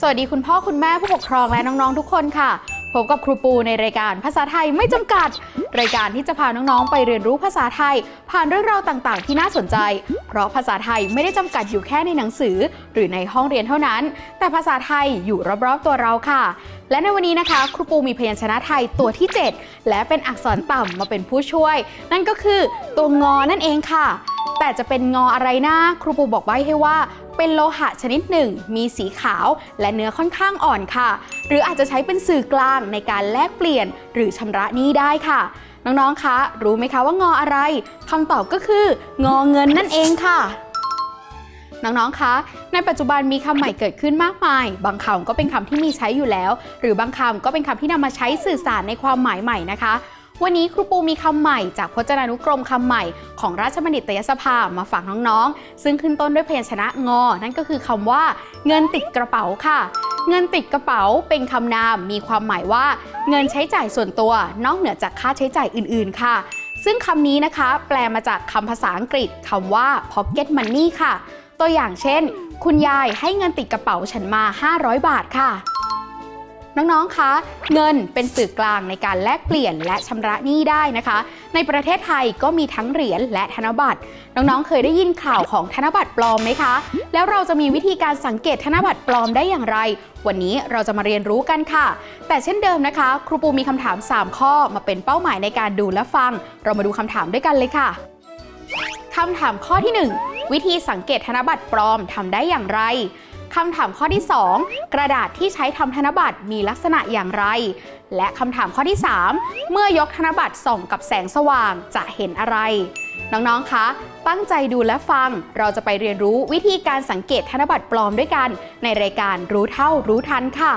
สวัสดีคุณพ่อคุณแม่ผู้ปกครองและน้องๆทุกคนค่ะพบกับครูปูในรายการภาษาไทยไม่จำกัด รายการที่จะพาน้องๆไปเรียนรู้ภาษาไทย ผ่านเรื่องราวต่างๆ ที่น่าสนใจ เพราะภาษาไทยไม่ได้จำกัดอยู่แค่ในหนังสือ หรือในห้องเรียนเท่านั้น แต่ภาษาไทยอยู่รอบๆตัวเราค่ะ และในวันนี้นะคะ ครูปูมีพยัญชนะไทยตัวที่ 7 และเป็นอักษรต่ำมาเป็นผู้ช่วย นั่นก็คือตัวงอนั่นเองค่ะ แต่จะเป็นงออะไรนะครูปูบอกไว้ให้ว่า เป็นโลหะชนิดหนึ่ง มีสีขาวและเนื้อค่อนข้างอ่อนค่ะ หรืออาจจะใช้เป็นสื่อกลางในการแลกเปลี่ยนหรือชำระหนี้ได้ค่ะ น้องๆ คะ รู้ไหมคะว่างออะไรคำตอบก็คืองอเงินนั่นเองค่ะน้องๆ คะ ในปัจจุบันมีคำใหม่เกิดขึ้นมากมาย บางคำก็เป็นคำที่มีใช้อยู่แล้ว หรือบางคำก็เป็นคำที่นำมาใช้สื่อสารในความหมายใหม่นะคะ วันนี้ครูปูมีคำใหม่จากพจนานุกรมคำใหม่ของราชบัณฑิตยสภามาฝากน้องๆ ซึ่งขึ้นต้นด้วยพยัญชนะงอ นั่นก็คือคำว่า เงินติดกระเป๋าค่ะ เงินติดกระเป๋าเป็นคำนามมีความหมายว่า เงินใช้จ่ายส่วนตัวนอกเหนือจากค่าใช้จ่ายอื่นๆค่ะ ซึ่งคำนี้นะคะ แปลมาจากคำภาษาอังกฤษคำว่า pocket money ค่ะ ตัวอย่างเช่น คุณยายให้เงินติดกระเป๋าฉันมา 500 บาทค่ะ น้องๆ คะ เงินเป็นสื่อกลางในการแลกเปลี่ยนและชำระหนี้ได้นะคะ ในประเทศไทยก็มีทั้งเหรียญและธนบัตร น้องๆ เคยได้ยินข่าวของธนบัตรปลอมไหมคะ แล้วเราจะมีวิธีการสังเกตธนบัตรปลอมได้อย่างไร วันนี้เราจะมาเรียนรู้กันค่ะ แต่เช่นเดิมนะคะ ครูปูมีคำถาม 3 ข้อมาเป็นเป้าหมายในการดูและฟัง เรามาดูคำถามด้วยกันเลยค่ะคำถามข้อที่ 1 วิธีสังเกตธนบัตรปลอมทำได้อย่างไร คำถามข้อที่ 2 กระดาษที่ใช้ทำธนบัตรมีลักษณะอย่างไร และคำถามข้อที่ 3 เมื่อยกธนบัตรส่องกับแสงสว่างจะเห็นอะไร น้องๆ คะ ตั้งใจดูและฟัง เราจะไปเรียนรู้วิธีการสังเกตธนบัตรปลอมด้วยกัน ในรายการรู้เท่ารู้ทันค่ะ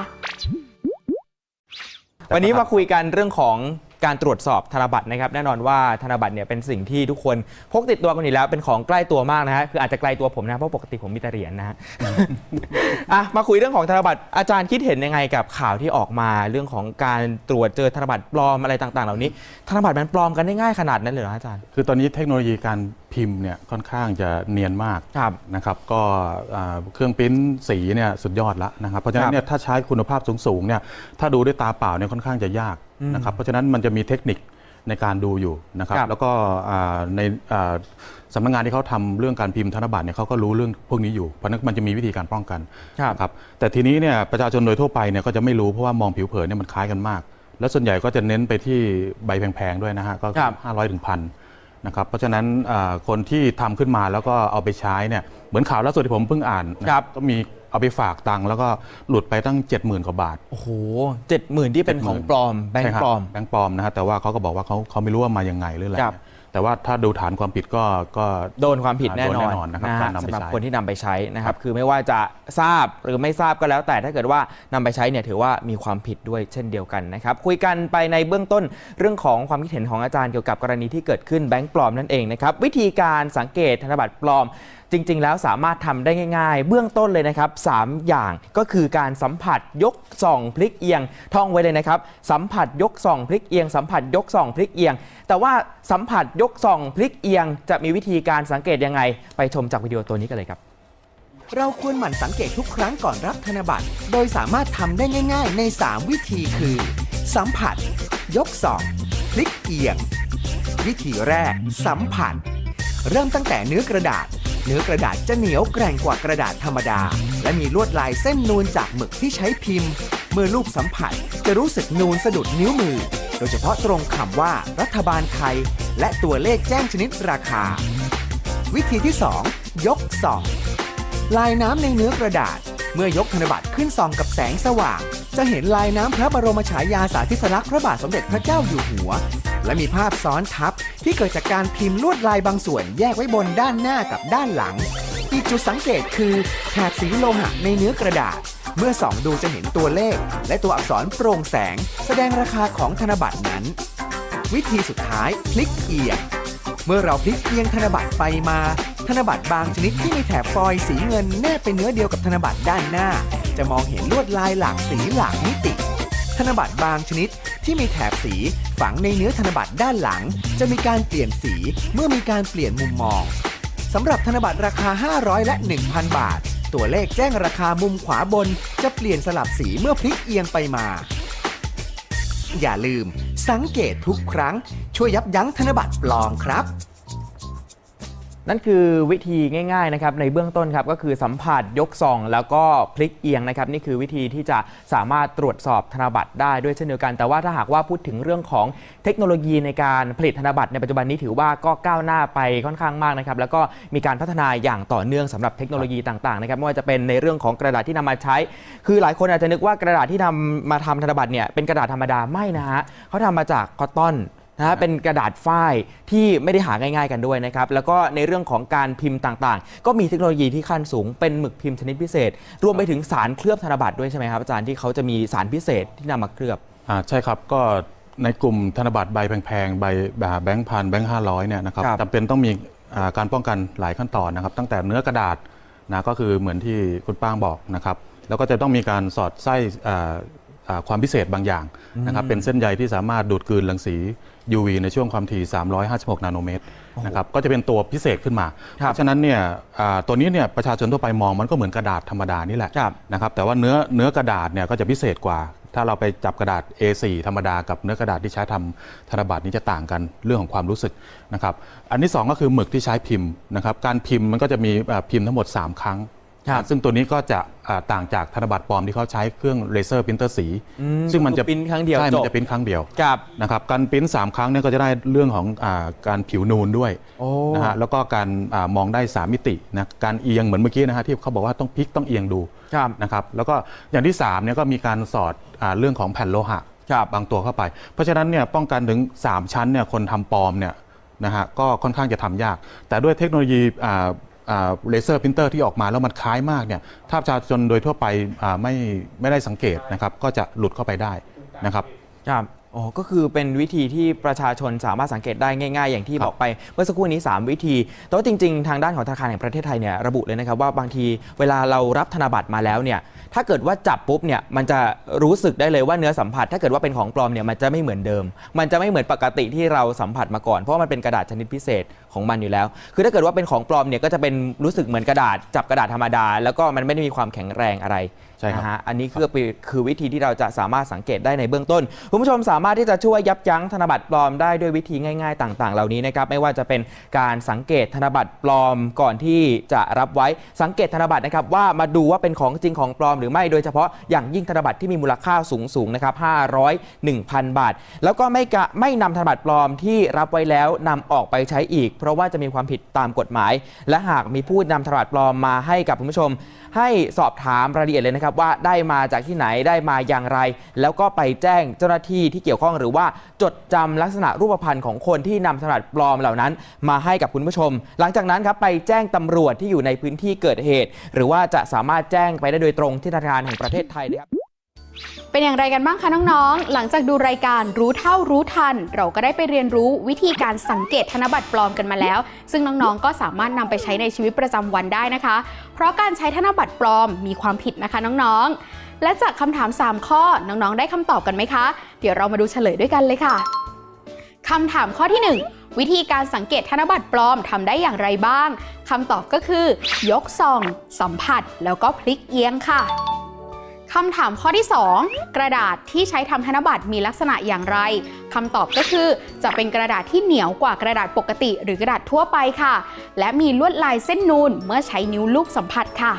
วันนี้มาคุยกันเรื่องของ การตรวจสอบธนบัตรนะครับแน่นอนว่าธนบัตรเนี่ยเป็นสิ่งที่ทุกคนพกติดตัวกันอยู่แล้วเป็นของใกล้ตัวมากนะฮะคืออาจจะไกลตัวผมนะเพราะปกติผมมีแต่เหรียญนะฮะ อะมาคุยเรื่องของธนบัตรอาจารย์คิดเห็นยังไงกับข่าวที่ออกมาเรื่องของการตรวจเจอธนบัตรปลอมอะไรต่างๆ เหล่านี้ ธนบัตรมันปลอมกันได้ง่ายขนาดนั้นเลยเหรออาจารย์ คือตอนนี้เทคโนโลยีการ พิมพ์เนี่ยค่อนข้างจะเนียนมากครับนะครับก็อ่าเครื่องปริ้นสีเนี่ยสุดยอดแล้วนะครับเพราะฉะนั้นเนี่ยถ้าใช้คุณภาพสูงๆเนี่ยถ้าดูด้วยตาเปล่าเนี่ยค่อนข้างจะยากนะครับเพราะฉะนั้นมันจะมีเทคนิคในการดูอยู่นะครับครับแล้วก็อ่าในอ่าสำนักงานที่เขาทำเรื่องการพิมพ์ธนบัตรเนี่ยเขาก็รู้เรื่องพวกนี้อยู่เพราะฉะนั้นมันจะมีวิธีการป้องกันครับนะครับแต่ทีนี้เนี่ยประชาชนโดยทั่วไปเนี่ยก็จะไม่รู้เพราะว่ามองผิวเผินเนี่ยมันคล้ายกันมาก แล้วส่วนใหญ่ก็จะเน้นไปที่ใบแพงๆด้วยนะฮะก็ครับห้าร้อยถึงพัน นะครับเพราะฉะนั้นอ่าคนที่ทำขึ้นมาแล้วก็เอาไปใช้เนี่ยเหมือนข่าวล่าสุดที่ผมเพิ่งอ่านนะครับก็มีเอาไปฝากตังค์แล้วก็หลุดไปตั้ง 70,000กว่าบาทโอ้โหเจ็ดหมื่นที่เป็นของปลอมแบงใช่ค์ครับปลอมแบงค์ปลอมนะฮะแต่ว่าเขาก็บอกว่าเขาเขาไม่รู้ว่ามายังไงหรืออะไรครับ แต่ว่าถ้าดูฐานความผิดก็ก็โดนความผิดแน่นโดนแน่อนนอนนะครับนะฮะการนำไปสำหรับใช้คนที่นำไปใช้นะครับ คือไม่ว่าจะทราบหรือไม่ทราบก็แล้ว แต่ถ้าเกิดว่านำไปใช้เนี่ยถือว่ามีความผิดด้วยเช่นเดียวกันนะครับ คุยกันไปในเบื้องต้นเรื่องของความคิดเห็นของอาจารย์เกี่ยวกับกรณีที่เกิดขึ้นแบงค์ปลอมนั่นเองนะครับวิธีการสังเกตธนบัตรปลอมจริง ๆ แล้วสามารถทำได้ง่าย ๆ เบื้องต้นเลยนะครับ 3 อย่างก็คือการสัมผัสยกส่องพลิกเอียง ท่องไว้เลยนะครับ สัมผัสยกส่องพลิกเอียง สัมผัสยกส่องพลิกเอียง แต่ว่าสัมผัสยกส่องพลิกเอียง จะมีวิธีการสังเกตยังไง ไปชมจากวิดีโอตัวนี้กันเลยครับ เราควรหมั่นสังเกตทุกครั้งก่อนรับธนบัตร โดยสามารถทำได้ง่าย ๆ ใน 3 วิธีคือ สัมผัส ยกส่องพลิกเอียง วิธีแรก สัมผัส เริ่มตั้งแต่เนื้อกระดาษ เนื้อกระดาษจะเหนียวแกร่งกว่ากระดาษธรรมดา และมีลวดลายเส้นนูนจากหมึกที่ใช้พิมพ์ เมื่อลูกสัมผัสจะรู้สึกนูนสะดุดนิ้วมือ โดยเฉพาะตรงคำว่ารัฐบาลไทย และตัวเลขแจ้งชนิดราคา วิธีที่ 2 ยกศอกลายน้ำในเนื้อกระดาษ เมื่อยกธนบัตรขึ้นส่องกับแสงสว่าง จะเห็นลายน้ำพระบรมฉายาสาธิสลักษณ์พระบาทสมเด็จพระเจ้าอยู่หัว และมีภาพซ้อนทับ ที่เกิดจากการพิมพ์ลวดลายบางส่วนแยกไว้บนด้านหน้ากับด้านหลัง อีกจุดสังเกตคือแถบสีโลหะในเนื้อกระดาษ เมื่อส่องดูจะเห็นตัวเลข และตัวอักษรโปร่งแสง แสดงราคาของธนบัตรนั้น วิธีสุดท้ายพลิกเอียงเมื่อเราพลิกเอียงธนบัตรไปมา ธนบัตรบางชนิดที่มีแถบฟอยล์สีเงินแนบไปเนื้อเดียวกับธนบัตรด้านหน้า จะมองเห็นลวดลายหลากสีหลากมิติ ธนบัตรบางชนิด ที่มีแถบสีฝังในเนื้อธนบัตรด้านหลัง จะมีการเปลี่ยนสีเมื่อมีการเปลี่ยนมุมมองสำหรับธนบัตรราคา 500 และ 1,000 บาท ตัวเลขแจ้งราคามุมขวาบน จะเปลี่ยนสลับสีเมื่อพลิกเอียงไปมา อย่าลืมสังเกตทุกครั้ง ช่วยยับยั้งธนบัตรปลอมครับ นั่นคือวิธีง่ายๆนะครับในเบื้องต้นครับก็คือสัมผัสยกซอง แล้วก็พลิกเอียงนะครับนี่คือวิธีที่จะสามารถตรวจสอบธนบัตรได้ด้วยเช่นเดียวกัน แต่ว่าถ้าหากว่าพูดถึงเรื่องของเทคโนโลยีในการผลิตธนบัตรในปัจจุบันนี้ถือว่าก็ก้าวหน้าไปค่อนข้างมากนะครับแล้วก็มีการพัฒนาอย่างต่อเนื่องสำหรับเทคโนโลยีต่างๆนะครับไม่ว่าจะเป็นในเรื่องของกระดาษที่นำมาใช้ คือหลายคนอาจจะนึกว่ากระดาษที่นำมาทำธนบัตรเนี่ยเป็นกระดาษธรรมดาไม่นะฮะเขาทำมาจากคอตตอน นะฮะเป็นกระดาษฝ้ายที่ไม่ได้หาง่ายๆกันด้วยนะครับ แล้วก็ในเรื่องของการพิมพ์ต่างๆ ก็มีเทคโนโลยีที่ขั้นสูงเป็นหมึกพิมพ์ชนิดพิเศษ รวมไปถึงสารเคลือบธนบัตรด้วยใช่ไหมครับอาจารย์ที่เขาจะมีสารพิเศษที่นำมาเคลือบ อ่าใช่ครับก็ในกลุ่มธนบัตรใบแพงๆใบแบงค์พันแบงค์ห้าร้อยเนี่ยนะครับครับ จำเป็นต้องมีอ่าการป้องกันหลายขั้นตอนนะครับ ตั้งแต่เนื้อกระดาษนะก็คือเหมือนที่คุณป้างบอกนะครับ แล้วก็จะต้องมีการสอดไส้อ่าอ่าความพิเศษบางอย่างนะครับเป็นเส้นใยที่สามารถดูดกลืนรังสี UV ในช่วงความถี่ 356 นาโนเมตรนะครับก็จะเป็นตัวพิเศษขึ้นมาครับเพราะฉะนั้นเนี่ยอ่าตัวนี้เนี่ยประชาชนทั่วไปมองมันก็เหมือนกระดาษธรรมดานี่แหละครับนะครับแต่ว่าเนื้อเนื้อกระดาษเนี่ยก็จะพิเศษกว่า ถ้าเราไปจับกระดาษ A4 ธรรมดากับเนื้อกระดาษที่ใช้ทำธนบัตรนี้จะต่างกันเรื่องของความรู้สึกนะครับอันที่สองก็คือหมึกที่ใช้พิมพ์นะครับการพิมพ์มันก็จะมีอ่าพิมพ์ทั้งหมด 3 ครั้งครับ ซึ่งตัวนี้ก็จะอ่าต่างจากธนบัตรปลอมที่เขาใช้เครื่องเลเซอร์พิมพ์เตอร์สีอืมซึ่งมันจะปริ้นครั้งเดียวใช่จมันบจะปริ้นครั้งเดียวครับนะครับการปริ้นสามครั้งเนี่ยก็จะได้เรื่องของอาการผิวนูนด้วยโอ้นะฮะแล้วก็การอามองได้สามมิตินะการเอียงเหมือนเมื่อกี้นะฮะที่เขาบอกว่าต้องพลิกต้องเอียงดูครับนะครับแล้วก็อย่างที่3เนี่ยก็มีการสอดอาเรื่องของแผ่นโลหะครับบางตัวเข้าไป เพราะฉะนั้นเนี่ยป้องกันถึง 3 ชั้นเนี่ยคนทำปลอมเนี่ยนะฮะก็ค่อนข้างจะทำยาก แต่ด้วยเทคโนโลยีอ่าอ่า เลเซอร์พิมพ์เตอร์ที่ออกมาแล้วมันคล้ายมากเนี่ยถ้าประชาชนโดยทั่วไปไม่ไม่ได้สังเกตนะครับก็จะหลุดเข้าไปได้นะครับครับ อ๋อก็คือเป็นวิธีที่ประชาชนสามารถสังเกตได้ง่าย ๆ อย่างที่ครับบอกไปเมื่อสักครู่นี้ 3 วิธีแต่ว่าจริง ๆ ทางด้านของธนาคารแห่งประเทศไทยเนี่ยระบุเลยนะครับว่าบางทีเวลาเรารับธนบัตรมาแล้วเนี่ยถ้าเกิดว่าจับปุ๊บเนี่ยมันจะรู้สึกได้เลยว่าเนื้อสัมผัส ถ้าเกิดว่าเป็นของปลอมเนี่ยมันจะไม่เหมือนเดิม มันจะไม่เหมือนปกติที่เราสัมผัสมาก่อนเพราะว่ามันเป็นกระดาษชนิดพิเศษของมันอยู่แล้ว คือถ้าเกิดว่าเป็นของปลอมเนี่ยก็จะเป็นรู้สึกเหมือนกระดาษจับกระดาษธรรมดา แล้วก็มันไม่ได้มีความแข็งแรงอะไร ใช่ครับนะฮะอันนี้คือคือวิธีที่เราจะสามารถสังเกตได้ในเบื้องต้น คุณผู้ชมสามารถที่จะช่วยยับยั้งธนบัตรปลอมได้ด้วยวิธีง่าย ๆ ต่าง ๆ เหล่านี้นะครับไม่ว่าจะเป็นการสังเกตธนบัตรปลอมก่อนที่จะรับไว้สังเกตธนบัตรนะครับว่ามาดูว่าเป็นของจริงของปลอมหรือไม่โดยเฉพาะอย่างยิ่งธนบัตรที่มีมูลค่าสูงสูงๆนะครับ500 1,000 บาท แล้วก็ไม่กะไม่นำธนบัตรปลอมที่รับไว้แล้วนำออกไปใช้อีก เพราะว่าจะมีความผิดตามกฎหมาย และหากมีผู้นำธนบัตรปลอมมาให้กับคุณผู้ชม ให้สอบถามรายละเอียดเลยนะครับว่าได้มาจากที่ไหนได้มาอย่างไร แล้วก็ไปแจ้งเจ้าหน้าที่ที่เกี่ยวข้องหรือว่าจดจำลักษณะรูปพรรณของคนที่นำธนบัตรปลอมเหล่านั้น มาให้กับคุณผู้ชม หลังจากนั้นครับไปแจ้งตำรวจที่อยู่ในพื้นที่เกิดเหตุ หรือว่าจะสามารถแจ้งไปได้โดยตรงที่ธนาคารแห่งประเทศไทยนะครับ เป็นอย่างไรกันบ้างคะน้องๆ หลังจากดูรายการรู้เท่ารู้ทัน เราก็ได้ไปเรียนรู้วิธีการสังเกตธนบัตรปลอมกันมาแล้ว ซึ่งน้องๆ ก็สามารถนำไปใช้ในชีวิตประจำวันได้นะคะ เพราะการใช้ธนบัตรปลอมมีความผิดนะคะน้องๆ และจากคำถาม 3 ข้อน้องๆ ได้คำตอบกันไหมคะ เดี๋ยวเรามาดูเฉลยด้วยกันเลยค่ะคำถามข้อที่ 1วิธีการสังเกตธนบัตรปลอมทำได้อย่างไรบ้างคำตอบก็คือ ยกส่อง สัมผัส แล้วก็พลิกเอียงค่ะ คำถามข้อที่ 2 กระดาษที่ใช้ทำธนบัตรมีลักษณะอย่างไรคำตอบก็คือจะเป็นกระดาษที่เหนียวกว่ากระดาษปกติหรือกระดาษทั่วไปค่ะ และมีลวดลายเส้นนูนเมื่อใช้นิ้วลูกสัมผัสค่ะ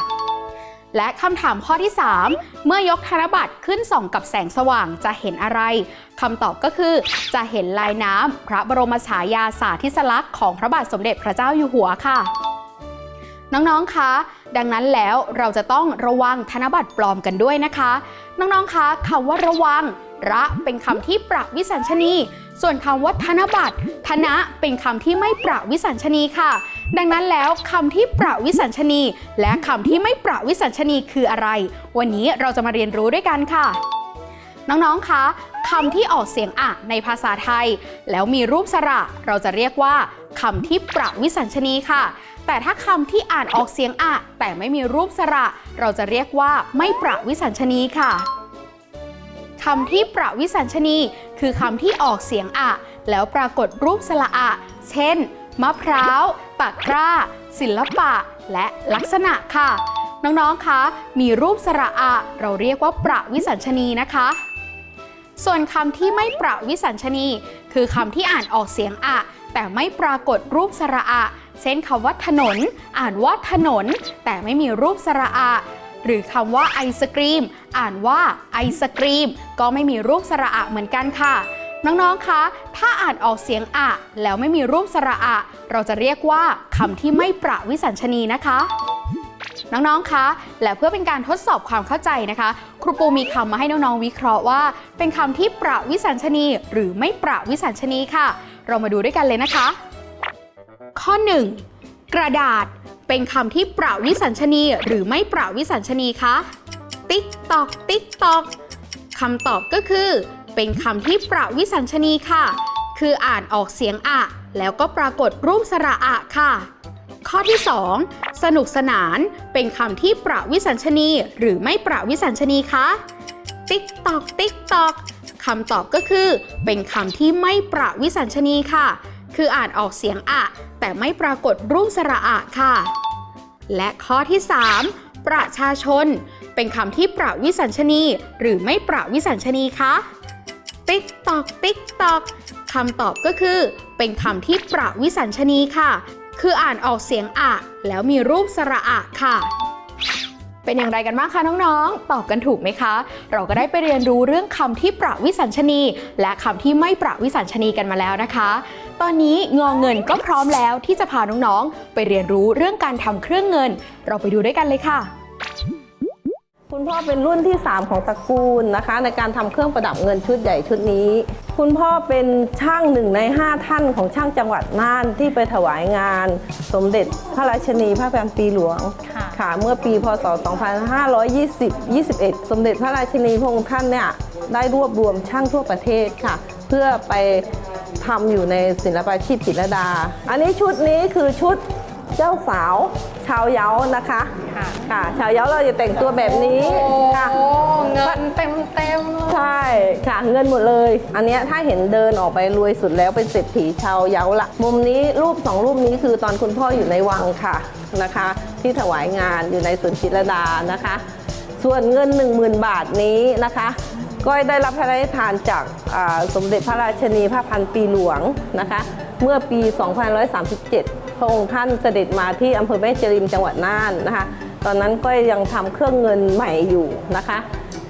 และคำถามข้อที่ 3 เมื่อยกธนบัตรขึ้นส่องกับแสงสว่างจะเห็นอะไรคำตอบก็คือจะเห็นลายน้ำพระบรมฉายาสาธิสลักษณ์ของพระบาทสมเด็จพระเจ้าอยู่หัวค่ะ น้อง ๆ คะ ดังนั้นแล้วเราจะต้องระวังธนบัตรปลอมกันด้วยนะคะ น้องๆ คะคำว่าระวัง ระเป็นคำที่ปรักวิสัญชนี ส่วนคำว่าธนบัตรธนะเป็นคำที่ไม่ปรักวิสัญชนีค่ะ ดังนั้นแล้วคำที่ปรักวิสัญชนี และคำที่ไม่ปรักวิสัญชนีคืออะไร วันนี้เราจะมาเรียนรู้ด้วยกันค่ะ น้องๆ คะคำที่ออกเสียงอะในภาษาไทย แล้วมีรูปสระ เราจะเรียกว่าคำที่ปรักวิสัญชนีค่ะ แต่ถ้าคำที่อ่านออกเสียงอะ แต่ไม่มีรูปสระ เราจะเรียกว่าไม่ปรักวิสัญชนีค่ะคำที่ปรักวิสัญชนี คือคำที่ออกเสียงอะ แล้วปรากฏรูปสระอะ เช่น มะพร้าวตะกร้า ศิลปะ และลักษณะค่ะ น้องๆ คะ มีรูปสระอะ เราเรียกว่าประวิสัญชนีนะคะ ส่วนคำที่ไม่ประวิสัญชนี คือคำที่อ่านออกเสียงอะ แต่ไม่ปรากฏรูปสระอะ เช่นคำว่าถนน อ่านว่าถนน แต่ไม่มีรูปสระอะหรือคำว่าไอศกรีม อ่านว่าไอศกรีม ก็ไม่มีรูปสระอะเหมือนกันค่ะ น้องๆ คะ ถ้าอ่านออกเสียงอะ แล้วไม่มีรูปสระอะ เราจะเรียกว่าคำที่ไม่ประวิสัญชนีนะคะน้อง ๆ คะ และเพื่อเป็นการทดสอบความเข้าใจนะคะ ครูปูมีคำมาให้น้อง ๆ วิเคราะห์ว่า เป็นคำที่ประวิสัญชนี หรือไม่ประวิสัญชนีค่ะ เรามาดูด้วยกันเลยนะคะ ข้อ 1. กระดาษเป็นคำที่เประวิสัญชนี หรือไม่เประวิสัญชนีคะ ติ๊กตอก ติ๊กตอกคำตอบก็คือ เป็นคำที่เประวิสัญชนีค่ะ คืออ่านออกเสียงอะ แล้วก็ปรากฏรูปสระอะค่ะ ข้อที่ 2 สนุกสนานเป็นคำที่เประวิสัญชนี หรือไม่เประวิสัญชนีคะ ติ๊กตอก ติ๊กตอกคำตอบก็คือ เป็นคำที่ไม่ประวิสัญชนีค่ะ คืออ่านออกเสียงอะ แต่ไม่ปรากฏรูปสระอะค่ะ และข้อที่ 3 ประชาชน เป็นคำที่ประวิสัญชนี หรือไม่ประวิสัญชนีคะติ๊กตอกติ๊กตอกคำตอบก็คือ เป็นคำที่ประวิสัญชนีค่ะ คืออ่านออกเสียงอะ แล้วมีรูปสระอะค่ะ เป็นอย่างไรกันบ้างคะน้องๆ ตอบกันถูกไหมคะ เราก็ได้ไปเรียนรู้เรื่องคำที่ประวิสัญชนี และคำที่ไม่ประวิสัญชนีกันมาแล้วนะคะ ตอนนี้งอเงินก็พร้อมแล้วที่จะพาน้องๆ ไปเรียนรู้เรื่องการทำเครื่องเงิน เราไปดูด้วยกันเลยค่ะ คุณพ่อเป็นรุ่นที่ 3 ของตระกูลนะคะ ในการทำเครื่องประดับเงินชุดใหญ่ชุดนี้คุณพ่อเป็นช่างหนึ่งใน 5 ท่านของช่างจังหวัดน่านที่ไปถวายงาน สมเด็จพระราชินีพระแผ่นปีหลวงค่ะเมื่อปีพศ 2520 21 สมเด็จพระราชินีพระองค์ท่านเนี่ยได้รวบรวมช่างทั่วประเทศค่ะ เพื่อไปทำอยู่ในศิลปาชีพจิตรลดา อันนี้ชุดนี้คือชุดเจ้าสาว ชาวเย้านะคะค่ะ ชาวเย้าเราจะแต่งตัวแบบนี้ค่ะเงินเต็มเต็มใช่ค่ะเงินหมดเลย อันเนี้ยถ้าเห็นเดินออกไปรวยสุดแล้วเป็นเศรษฐีชาวเย้าละมุมนี้รูปสองรูปนี้คือตอนคุณพ่ออยู่ในวังค่ะนะคะ ที่ถวายงานอยู่ในสวนจิตรลดานะคะ ส่วนเงิน 10,000 บาทนี้นะคะก็ได้รับพระราชทานจากอ่าสมเด็จพระราชินีพระพันปีหลวงนะคะ เมื่อปี 2537 พระองค์ท่านเสด็จมาที่อำเภอแม่จริมจังหวัดน่านนะคะ ตอนนั้นก็ยังทำเครื่องเงินใหม่อยู่นะคะ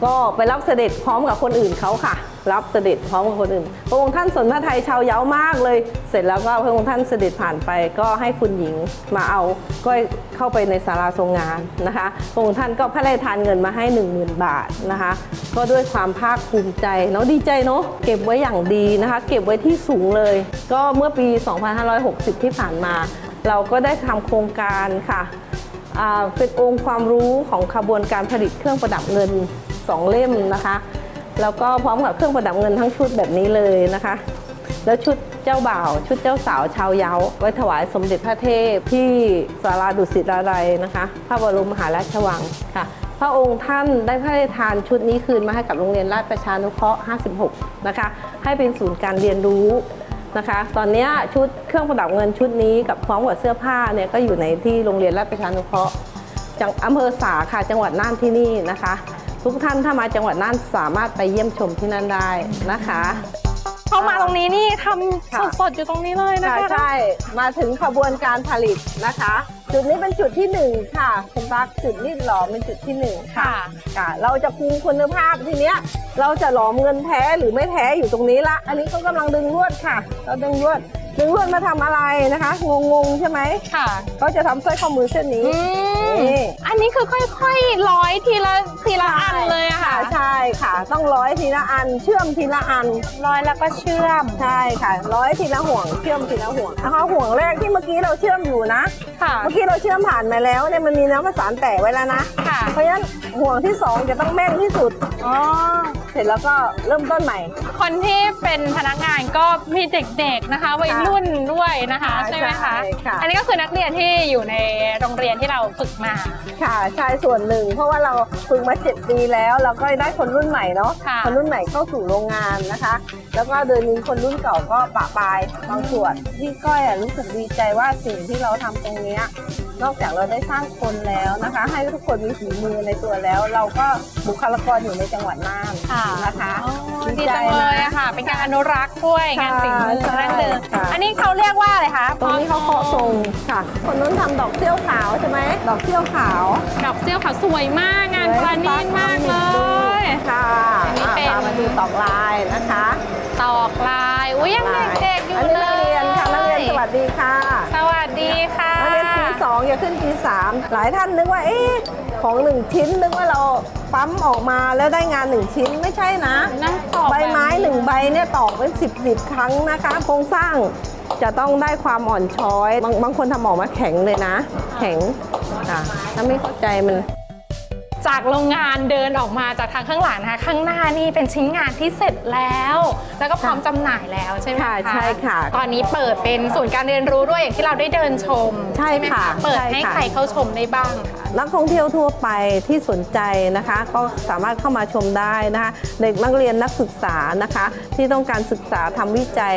ก็ไปรับเสด็จพร้อมกับคนอื่นเขาค่ะ รับเสด็จพร้อมกับคนอื่น พระองค์ท่านสนพระไทยชาวเย้ามากเลย เสร็จแล้วก็พระองค์ท่านเสด็จผ่านไปก็ให้คุณหญิงมาเอาก็เข้าไปในศาลาทรงงานนะคะพระองค์ท่านก็พระราชทานเงินมาให้ 10,000 บาทนะคะ ก็ด้วยความภาคภูมิใจเนาะดีใจเนาะเก็บไว้อย่างดีนะคะ เก็บไว้ที่สูงเลย ก็เมื่อปี 2560 ที่ผ่านมา เราก็ได้ทำโครงการค่ะเป็นองค์ความรู้ของขบวนการผลิตเครื่องประดับเงิน 2 เล่มนะคะ แล้วก็พร้อมกับเครื่องประดับเงินทั้งชุดแบบนี้เลยนะคะ แล้วชุดเจ้าบ่าว ชุดเจ้าสาวชาวเย้าไว้ถวายสมเด็จพระเทพที่ศาลาดุสิตราลัยนะคะ พระบรมมหาราชวังค่ะ พระองค์ท่านได้พระราชทานชุดนี้คืนมาให้กับโรงเรียนราชประชานุเคราะห์ 56 นะคะ ให้เป็นศูนย์การเรียนรู้นะคะ ตอนนี้ชุดเครื่องประดับเงินชุดนี้กับพร้อมกับเสื้อผ้าเนี่ยก็อยู่ในที่โรงเรียนราชประชานุเคราะห์จังอำเภอสาค่ะจังหวัดน่านที่นี่นะคะ ทุกท่านถ้ามาจังหวัดน่านสามารถไปเยี่ยมชมที่นั่นได้นะคะ เข้ามาตรงนี้นี่ทค่ะำสดๆอยู่ตรงนี้เลยนะใช่คะใช่มาถึงขบวนการผลิตนะคะ จุดนี้เป็นจุดที่หนึ่งค่ะคุณตั๊กจุดรีดหลอมเป็นจุดที่หนึ่งค่ะค่ะ ค่ะ เราจะคุมคุณภาพทีเนี้ย เราจะหลอมเงินแท้หรือไม่แท้อยู่ตรงนี้ละ อันนี้เขากำลังดึงลวดค่ะ เราดึงลวดดึงลวดมาทำอะไรนะคะ งงๆใช่ไหมค่ะเขาจะทำสร้อยข้อมือเส้นนี้อืมนี่ อันนี้คือค่อยๆร้อยทีละทีละ ต้องร้อยทีละอัน เชื่อมทีละอัน ร้อยแล้วก็เชื่อม ใช่ค่ะ ร้อยทีละห่วง เชื่อมทีละห่วงนะคะห่วงแรกที่เมื่อกี้เราเชื่อมอยู่นะ ค่ะ เมื่อกี้เราเชื่อมผ่านมาแล้วเนี่ยมันมีน้ำประสานแตะไว้แล้วนะ ค่ะ เพราะฉะนั้นห่วงที่สองจะต้องแม่นที่สุด อ๋อ เสร็จแล้วก็เริ่มต้นใหม่ คนที่เป็นพนักงานก็มีเด็กๆนะคะวัยรุ่นด้วยนะคะ ใช่ใช่ไหมคะ ใช่ค่ะ อันนี้ก็คือนักเรียนที่อยู่ในโรงเรียนที่เราฝึกมา ค่ะใช่ส่วนหนึ่ง เพราะว่าเราฝึกมาเจ็ดปีแล้ว เราก็ได้คนรุ่นใหม่เนาะค่ะ คนรุ่นใหม่เข้าสู่โรงงานนะคะ แล้วก็โดยมีคนรุ่นเก่าก็ปะปายบางส่วนที่ก้อยอะรู้สึกดีใจว่าสิ่งที่เราทำตรงเนี้ยนอกจากเราได้สร้างคนแล้วนะคะ ให้ทุกคนมีฝีมือในตัวแล้ว เราก็บุคลากรอยู่ในจังหวัดน่าน ค่ะนะคะอ๋อดีจังเลยอะค่ะ เป็นการอนุรักษ์ด้วยงานฝีมือใช่นั่นเดิมค่ะ อันนี้เขาเรียกว่าอะไรคะตรงนี้เขาเคาะทรงค่ะ คนนู้นทำดอกเซี่ยวขาวใช่ไหมดอกเซี่ยวขาวดอกเซี่ยวค่ะสวยมากงานประณีตมากเลย ค่ะอันนี้เป็น อะพามาดูตอกลายนะคะตอกลายอุ้ยยังเด็กๆอยู่อันนี้เลนักยเรียนค่ะนักเรียนสวัสดีค่ะ สวัสดีค่ะ นักเรียนปีสองอย่าขึ้นปีสามหลายท่านนึกว่าเอ๊ะของหนึ่งชิ้นนึกว่าเราปั๊มออกมาแล้วได้งานหนึ่งชิ้นไม่ใช่นะ นั่งตอกใบไม้หนึ่งใบเนี่ยตอกเป็นสิบสิบครั้งนะคะ โครงสร้างจะต้องได้ความอ่อนช้อย บางบางคนทำออกมาแข็งเลยนะ แข็งค่ะถ้าไม่เข้าใจมัน จากโรงงานเดินออกมาจากทางข้างหลังนะคะ ข้างหน้านี่เป็นชิ้นงานที่เสร็จแล้ว แล้วก็พร้อมจำหน่ายแล้วใช่ไหมค่ะคะใช่ค่ะตอนนี้เปิดเป็นศูนย์การเรียนรู้ด้วยอย่างที่เราได้เดินชมใช่ไหมค่ะเปิดใช่ให้ค่ะ ใครเข้าชมได้บ้างคะ นักท่องเที่ยวทั่วไปที่สนใจนะคะ ก็สามารถเข้ามาชมได้นะคะ เด็กนักเรียนนักศึกษานะคะ ที่ต้องการศึกษาทำวิจัย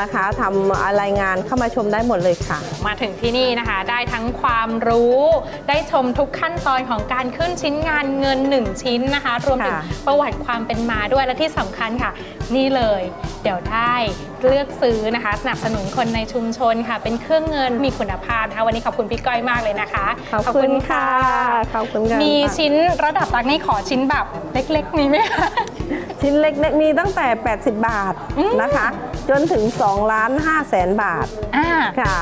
นะคะทำรายงานเข้ามาชมได้หมดเลยค่ะ มาถึงที่นี่นะคะ ได้ทั้งความรู้ ได้ชมทุกขั้นตอนของการขึ้นชิ้นงานเงิน 1 ชิ้นนะคะ รวมถึงค่ะ ประวัติความเป็นมาด้วยและที่สำคัญค่ะ นี่เลย เดี๋ยวได้เลือกซื้อนะคะ สนับสนุนคนในชุมชนค่ะ เป็นเครื่องเงินมีคุณภาพนะคะวันนี้ขอบคุณพี่ก้อยมากเลยนะคะขอบคุณค่ะขอบคุณค่ะมีชิ้นระดับตักนี่ขอชิ้นแบบเล็กๆมีไหมคะ ชิ้นเล็กๆมีตั้งแต่ 80 บาทนะคะ จนถึง2ล้าน5แสนบาทอ่า ค่ะ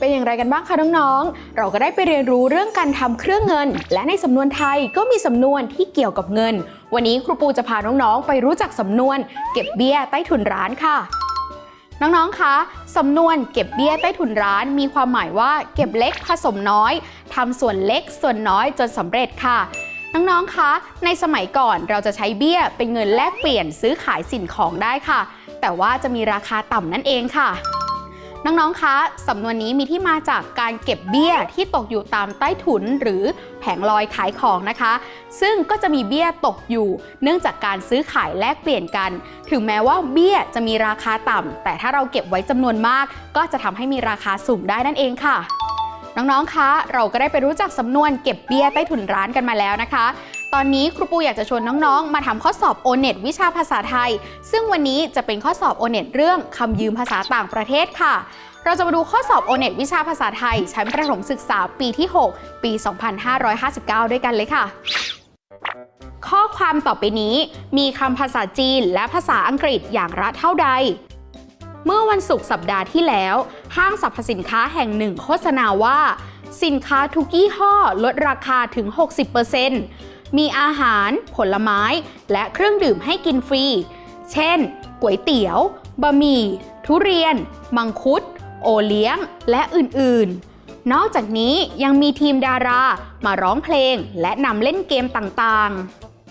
เป็นอย่างไรกันบ้างคะน้องๆ เราก็ได้ไปเรียนรู้เรื่องการทำเครื่องเงิน และในสำนวนไทยก็มีสำนวนที่เกี่ยวกับเงิน วันนี้ครูปูจะพาน้องๆ ไปรู้จักสำนวน เก็บเบี้ยใต้ถุนร้านค่ะ น้องๆ คะสำนวนเก็บเบี้ยใต้ถุนร้าน มีความหมายว่าเก็บเล็กผสมน้อยทำส่วนเล็กส่วนน้อยจนสำเร็จค่ะน้องๆ คะ ในสมัยก่อนเราจะใช้เบี้ยเป็นเงินแลกเปลี่ยนซื้อขายสิ่งของได้ค่ะ แต่ว่าจะมีราคาต่ำนั่นเองค่ะ น้องๆ คะสำนวนนี้มีที่มาจากการเก็บเบี้ยที่ตกอยู่ตามใต้ถุนหรือแผงลอยขายของนะคะ ซึ่งก็จะมีเบี้ยตกอยู่ เนื่องจากการซื้อขายแลกเปลี่ยนกัน ถึงแม้ว่าเบี้ยจะมีราคาต่ำแต่ถ้าเราเก็บไว้จำนวนมาก ก็จะทำให้มีราคาสูงได้นั่นเองค่ะ น้องๆ คะ เราก็ได้ไปรู้จักสำนวนเก็บเบี้ยใต้ถุนร้านกันมาแล้วนะคะ ตอนนี้ครูปูอยากจะชวนน้องๆ มาทำข้อสอบ o n e t วิชาภาษาไทย ซึ่งวันนี้จะเป็นข้อสอบ o n e t เรื่องคำยืมภาษาต่างประเทศค่ะ เราจะมาดูข้อสอบ o n e t วิชาภาษาไทย ชั้นประถมศึกษาปีที่ 6 ปี 2559 ด้วยกันเลยค่ะข้อความต่อไปนี้มีคำภาษาจีนและภาษาอังกฤษอย่างละเท่าใด เมื่อวันศุกร์สัปดาห์ที่แล้ว ห้างสรรพสินค้าแห่งหนึ่งโฆษณาว่า สินค้าทุกยี่ห้อลดราคาถึง 60%มีอาหาร ผลไม้ และเครื่องดื่มให้กินฟรี เช่นก๋วยเตี๋ยว บะหมี่ ทุเรียน มังคุด โอเลี้ยง และอื่นๆ นอกจากนี้ยังมีทีมดารามาร้องเพลงและนำเล่นเกมต่าง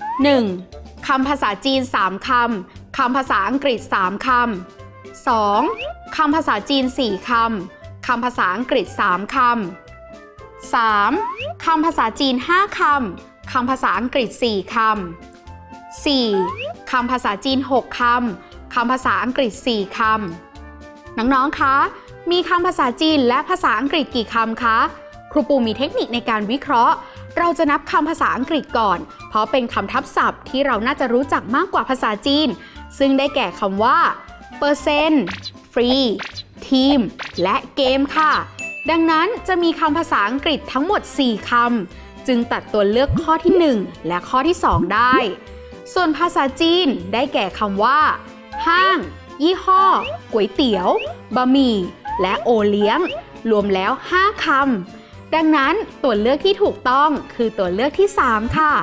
ๆ 1. คำภาษาจีน 3 คำ คำภาษาอังกฤษ 3 คำ 2. คำภาษาจีน 4 คำ คำภาษาอังกฤษ 3 คำ 3. คำภาษาจีน 5 คำ คำภาษาอังกฤษ 4 คำ 4. คำภาษาจีน 6 คำ คำภาษาอังกฤษ 4 คำ น้อง ๆ คะ มีคำภาษาจีนและภาษาอังกฤษกี่คำคะ ครูปูมีเทคนิคในการวิเคราะห์เราจะนับคำภาษาอังกฤษก่อน เพราะเป็นคำทับศัพท์ที่เราน่าจะรู้จักมากกว่าภาษาจีน ซึ่งได้แก่คำว่า เปอร์เซนต์ฟรีทีม และเกมค่ะ ดังนั้นจะมีคำภาษาอังกฤษทั้งหมด 4 คำ จึงตัดตัวเลือกข้อที่ 1 และข้อที่ 2 ได้ ส่วนภาษาจีนได้แก่คำว่า ห้าง ยี่ห้อก๋วยเตี๋ยวบะหมี่ และโอเลี้ยง รวมแล้ว 5 คำดังนั้นตัวเลือกที่ถูกต้องคือตัวเลือกที่ 3 ค่ะ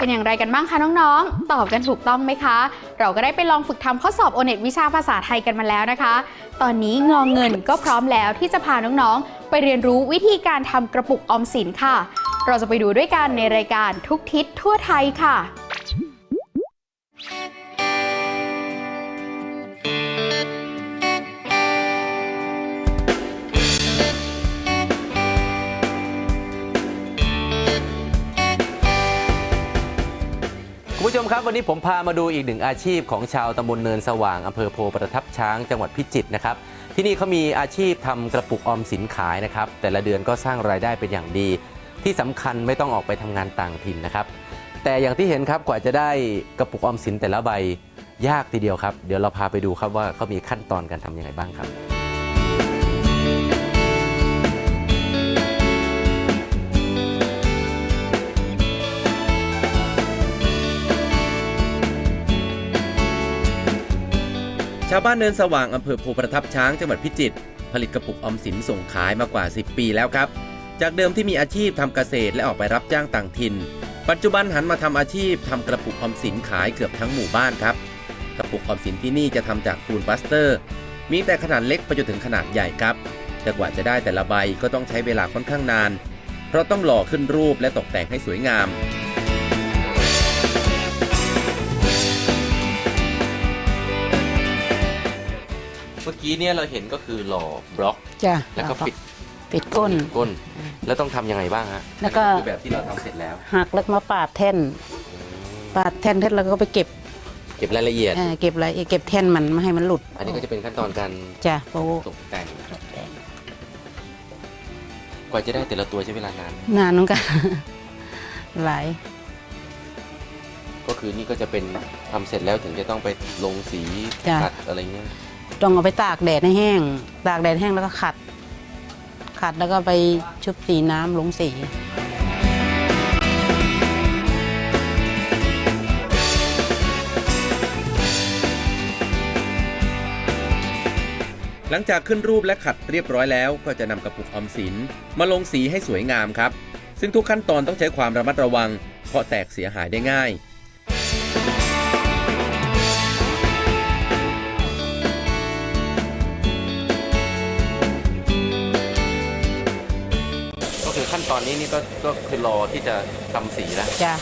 เป็นอย่างไรกันบ้างคะน้องๆ ตอบกันถูกต้องไหมคะ เราก็ได้ไปลองฝึกทำข้อสอบโอเน็ตวิชาภาษาไทยกันมาแล้วนะคะ ตอนนี้งองเงินก็พร้อมแล้วที่จะพาน้องๆ ไปเรียนรู้วิธีการทำกระปุกออมสินค่ะ เราจะไปดูด้วยกันในรายการทุกทิศทั่วไทยค่ะ ครับวันนี้ผมพามาดูอีกหนึ่งอาชีพของชาวตำบลเนินสว่างอำเภอโพประทับช้างจังหวัดพิจิตรนะครับ ที่นี่เขามีอาชีพทำกระปุกออมสินขายนะครับ แต่ละเดือนก็สร้างรายได้เป็นอย่างดี ที่สำคัญไม่ต้องออกไปทำงานต่างถิ่นนะครับ แต่อย่างที่เห็นครับกว่าจะได้กระปุกออมสินแต่ละใบยากทีเดียวครับ เดี๋ยวเราพาไปดูครับว่าเขามีขั้นตอนการทำยังไงบ้างครับ ชาวบ้านเนินสว่างอำเภอโพประทับช้างจังหวัดพิจิตรผลิตกระปุกออมสินส่งขายมากว่า 10 ปีแล้วครับ จากเดิมที่มีอาชีพทำเกษตรและออกไปรับจ้างต่างถิ่น ปัจจุบันหันมาทำอาชีพทำกระปุกออมสินขายเกือบทั้งหมู่บ้านครับ กระปุกออมสินที่นี่จะทำจากปูนปลาสเตอร์ มีแต่ขนาดเล็กไปจนถึงขนาดใหญ่ครับแต่กว่าจะได้แต่ละใบก็ต้องใช้เวลาค่อนข้างนาน เพราะต้องหล่อขึ้นรูปและตกแต่งให้สวยงาม เมื่อกี้เนี่ยเราเห็นก็คือหล่อบล็อก จ้ะแล้วก็ปิดปิดก้น ก้น แล้วต้องทำยังไงบ้างฮะแล้วก็คือแบบที่เราทำเสร็จแล้ว หักแล้วมาปาดแท่น ปาดแท่นเสร็จแล้วก็ไปเก็บเก็บรายละเอียด เอ่อเก็บอะไรเก็บแท่นมันไม่ให้มันหลุดอันนี้ก็จะเป็นขั้นตอนการจ้ะโอ้ตกแต่ง กว่าจะได้แต่ละตัวใช้เวลานาน นานเหมือนกัน หลายก็คือนี่ก็จะเป็นทำเสร็จแล้วถึงจะต้องไปลงสีจ้ะขัดอะไรเงี้ย ต้องเอาไปตากแดดให้แห้ง ตากแดดแห้งแล้วก็ขัด ขัดแล้วก็ไปชุบสีน้ำลงสีหลังจากขึ้นรูปและขัดเรียบร้อยแล้ว ก็จะนำกระปุกออมสินมาลงสีให้สวยงามครับ ซึ่งทุกขั้นตอนต้องใช้ความระมัดระวัง เพราะแตกเสียหายได้ง่าย ตอนนี้นี่ก็ก็คือรอที่จะทำสีแล้วจ้ะ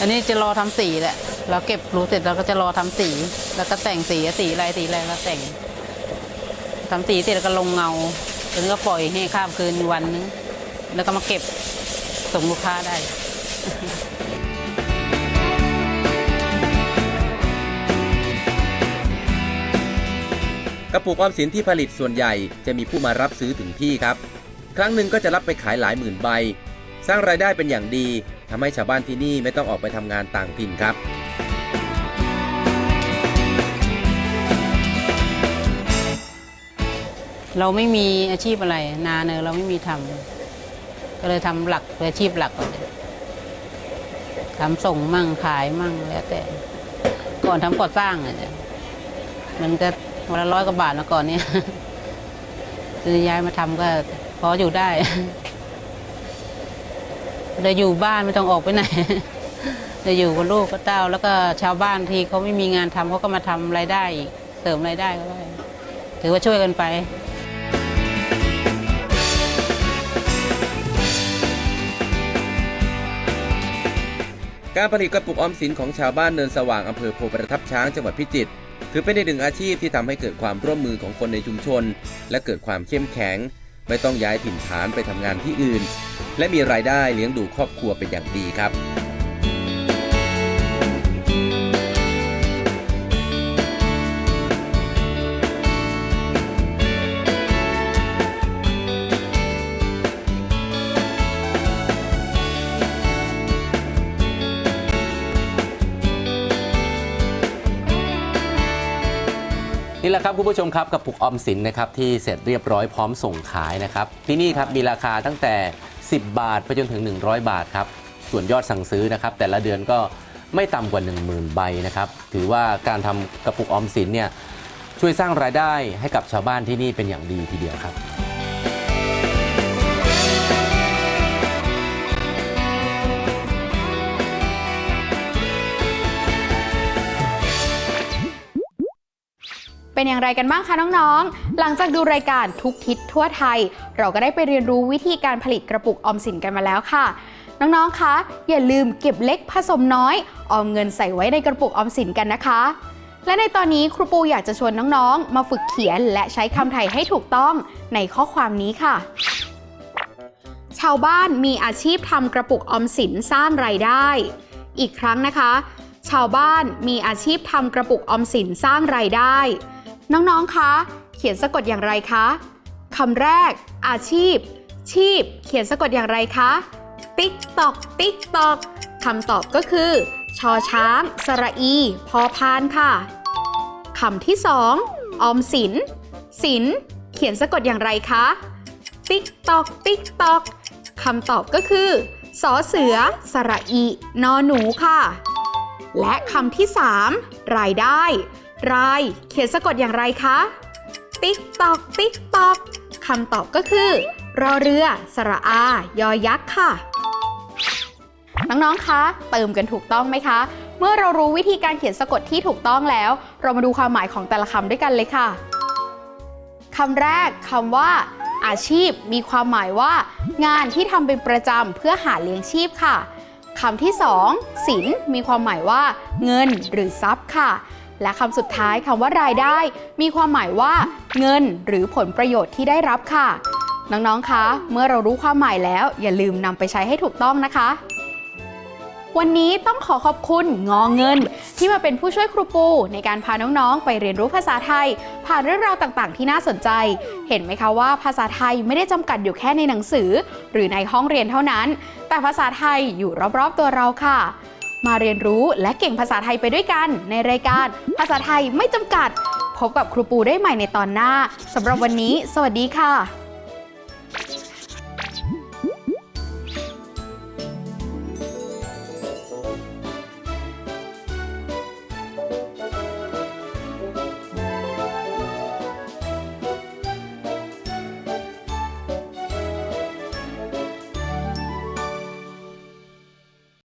อันนี้จะรอทำสีแหละ เราเก็บรู้เสร็จเราก็จะรอทำสี แล้วก็แต่งสีสีอะไรสีอะไรแล้วแต่งทำสีเสร็จแล้วก็ลงเงาแล้วก็ปล่อยให้ข้ามคืนวันนึง แล้วก็มาเก็บส่งลูกค้าได้ กระปุกออมสินที่ผลิตส่วนใหญ่จะมีผู้มารับซื้อถึงที่ครับ ครั้งหนึ่งก็จะรับไปขายหลายหมื่นใบ สร้างรายได้เป็นอย่างดีทำให้ชาวบ้านที่นี่ไม่ต้องออกไปทำงานต่างถิ่นครับเราไม่มีอาชีพอะไร นาเนอเราไม่มีทำก็เลยทำหลักอาชีพหลักก่อนทำส่งมั่งขายมั่งแล้วแต่ ก่อนทำก่อสร้างอะมันก็วันละร้อยกว่าบาทมาก่อนเนี่ยซื้อย้ายมาทำก็ พออยู่ได้เลยอยู่บ้านไม่ต้องออกไปไหนเลยอยู่กับลูกกับเต้า แล้วก็ชาวบ้านที่เขาไม่มีงานทำเขาก็มาทำรายได้เสริมรายได้ก็ได้ถือว่าช่วยกันไปการผลิตกระปุกออมสินของชาวบ้านเนินสว่างอำเภอโพประทับช้างจังหวัดพิจิตรถือเป็นอีกหนึ่งอาชีพที่ทำให้เกิดความร่วมมือของคนในชุมชน และเกิดความเข้มแข็ง ไม่ต้องย้ายถิ่นฐานไปทำงานที่อื่น และมีรายได้เลี้ยงดูครอบครัวเป็นอย่างดีครับ ละครับคุณผู้ชมครับกระปุกออมสินนะครับที่เสร็จเรียบร้อยพร้อมส่งขายนะครับที่นี่ครับมีราคาตั้งแต่ 10 บาทไปจนถึง 100 บาทครับส่วนยอดสั่งซื้อนะครับแต่ละเดือนก็ไม่ต่ำกว่า 10,000 ใบนะครับถือว่าการทำกระปุกออมสินเนี่ยช่วยสร้างรายได้ให้กับชาวบ้านที่นี่เป็นอย่างดีทีเดียวครับ เป็นอย่างไรกันบ้างคะน้องๆ หลังจากดูรายการทุกทิศทั่วไทย เราก็ได้ไปเรียนรู้วิธีการผลิตกระปุกออมสินกันมาแล้วค่ะ น้องๆ คะ อย่าลืมเก็บเล็กผสมน้อย ออมเงินใส่ไว้ในกระปุกออมสินกันนะคะ และในตอนนี้ครูปูอยากจะชวนน้องๆ มาฝึกเขียนและใช้คำไทยให้ถูกต้องในข้อความนี้ค่ะ ชาวบ้านมีอาชีพทำกระปุกออมสินสร้างรายได้ อีกครั้งนะคะชาวบ้านมีอาชีพทำกระปุกออมสินสร้างรายได้ น้องๆ คะ เขียนสะกดอย่างไรคะคำแรก อาชีพ ชีพ เขียนสะกดอย่างไรคะ ติ๊กตอก ติ๊กตอกคำตอบก็คือ ชอช้าง สระอี พอพานค่ะคำที่สองออมสิน สิน เขียนสะกดอย่างไรคะ ติ๊กตอก ติ๊กตอกคำตอบก็คือสอเสือ สระอี นอหนูค่ะ และคำที่3รายได้ ราย เขียนสะกดอย่างไรคะติ๊กตอกติ๊กตอกคำตอบก็คือ รอเรือ สระอา ยอยักษ์ค่ะ น้อง ๆ คะ เติมกันถูกต้องไหมคะ เมื่อเรารู้วิธีการเขียนสะกดที่ถูกต้องแล้ว เรามาดูความหมายของแต่ละคำด้วยกันเลยค่ะคำแรกคำว่า อาชีพ มีความหมายว่า งานที่ทำเป็นประจำเพื่อหาเลี้ยงชีพค่ะคำที่สองสินมีความหมายว่า เงินหรือทรัพย์ค่ะ และคำสุดท้ายคำว่ารายได้ มีความหมายว่าเงินหรือผลประโยชน์ที่ได้รับค่ะ น้องๆ คะ เมื่อเรารู้ความหมายแล้ว อย่าลืมนำไปใช้ให้ถูกต้องนะคะ วันนี้ต้องขอขอบคุณงอเงิน ที่มาเป็นผู้ช่วยครูปู ในการพาน้องๆ ไปเรียนรู้ภาษาไทย ผ่านเรื่องราวต่างๆ ที่น่าสนใจ เห็นไหมคะว่าภาษาไทยไม่ได้จำกัดอยู่แค่ในหนังสือ หรือในห้องเรียนเท่านั้น แต่ภาษาไทยอยู่รอบๆตัวเราค่ะ มาเรียนรู้และเก่งภาษาไทยไปด้วยกัน ในรายการภาษาไทยไม่จำกัด พบกับครูปูได้ใหม่ในตอนหน้าสำหรับวันนี้ สวัสดีค่ะ